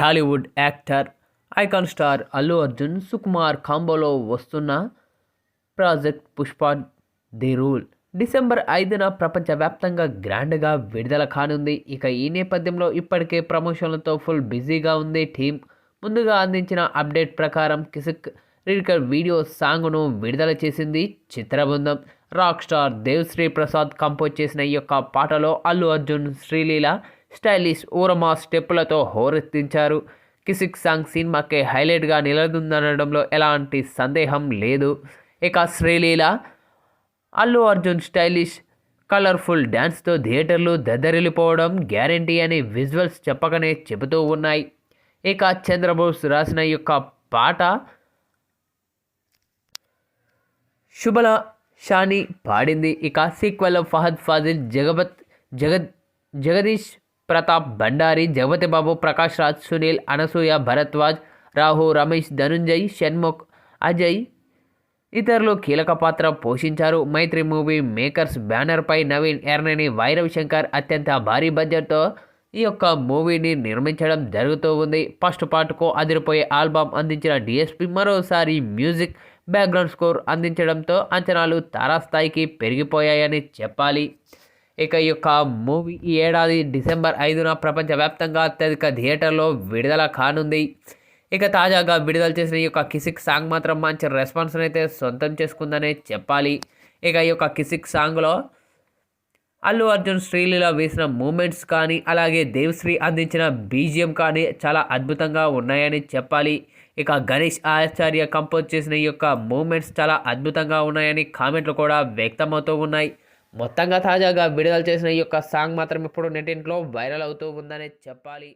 Tollywood actor icon star Allu Arjun Sukumar కాంబోలో వస్తున్న project Pushpa the rule. December ఐదున ప్రపంచవ్యాప్తంగా గ్రాండ్గా విడుదల కానుంది. ఇక ఈ నేపథ్యంలో ఇప్పటికే ప్రమోషన్లతో ఫుల్ బిజీగా ఉంది టీం. ముందుగా అందించిన అప్డేట్ ప్రకారం కిసిక్ లిరికల్ వీడియో సాంగ్ను విడుదల చేసింది చిత్రబృందం. Rock star Devsri Prasad compose చేసిన ఈ యొక్క పాటలో అల్లు అర్జున్ శ్రీలీల స్టైలిష్ ఊరమా స్టెప్పులతో హోరెత్తించారు. కిసిక్ సాంగ్ సినిమాకే హైలైట్గా నిలదుందనడంలో ఎలాంటి సందేహం లేదు. ఇక శ్రీలీల అల్లు అర్జున్ స్టైలిష్ కలర్ఫుల్ డ్యాన్స్తో థియేటర్లు దద్దరిల్లిపోవడం గ్యారంటీ అని విజువల్స్ చెప్పకనే చెబుతూ ఉన్నాయి. ఇక చంద్రబోస్ రాసిన యొక్క పాట శుభల షాని పాడింది. ఇక సీక్వెల్ ఫహద్ ఫాజిల్ జగపత్ జగద్ జగదీష్ ప్రతాప్ భండారి జగపతిబాబు ప్రకాష్ రాజ్ సునీల్ అనసూయ భరద్వాజ్ రాహు రమేష్ ధనుంజయ్ షణ్ముఖ్ అజయ్ ఇతరులు కీలక పాత్ర పోషించారు. మైత్రి మూవీ మేకర్స్ బ్యానర్పై నవీన్ ఎర్నని వైరవ్ శంకర్ అత్యంత భారీ బడ్జెట్తో ఈ యొక్క మూవీని నిర్మించడం జరుగుతూ ఉంది. ఫస్ట్ పార్ట్కు అదిరిపోయే ఆల్బమ్ అందించిన డిఎస్పి మరోసారి మ్యూజిక్ బ్యాక్గ్రౌండ్ స్కోర్ అందించడంతో అంచనాలు తారాస్థాయికి పెరిగిపోయాయని చెప్పాలి. ఇక ఈ యొక్క మూవీ ఈ ఏడాది డిసెంబర్ ఐదున ప్రపంచవ్యాప్తంగా అత్యధిక థియేటర్లో విడుదల కానుంది. ఇక తాజాగా విడుదల చేసిన ఈ యొక్క కిసిక్ సాంగ్ మాత్రం మంచి రెస్పాన్స్ అయితే సొంతం చేసుకుందనే చెప్పాలి. ఇక ఈ యొక్క కిసిక్ సాంగ్లో అల్లు అర్జున్ శ్రీలీల వేసిన మూమెంట్స్ కానీ అలాగే దేవశ్రీ అందించిన బీజిఎం కానీ చాలా అద్భుతంగా ఉన్నాయని చెప్పాలి. ఇక గణేష్ ఆచార్య కంపోజ్ చేసిన ఈ యొక్క మూమెంట్స్ చాలా అద్భుతంగా ఉన్నాయని కామెంట్లు కూడా వ్యక్తమవుతూ ఉన్నాయి. మొత్తంగా తాజాగా విడుదల చేసిన ఈ యొక్క సాంగ్ మాత్రం ఇప్పుడు నెటింట్లో వైరల్ అవుతూ ఉందనే చెప్పాలి.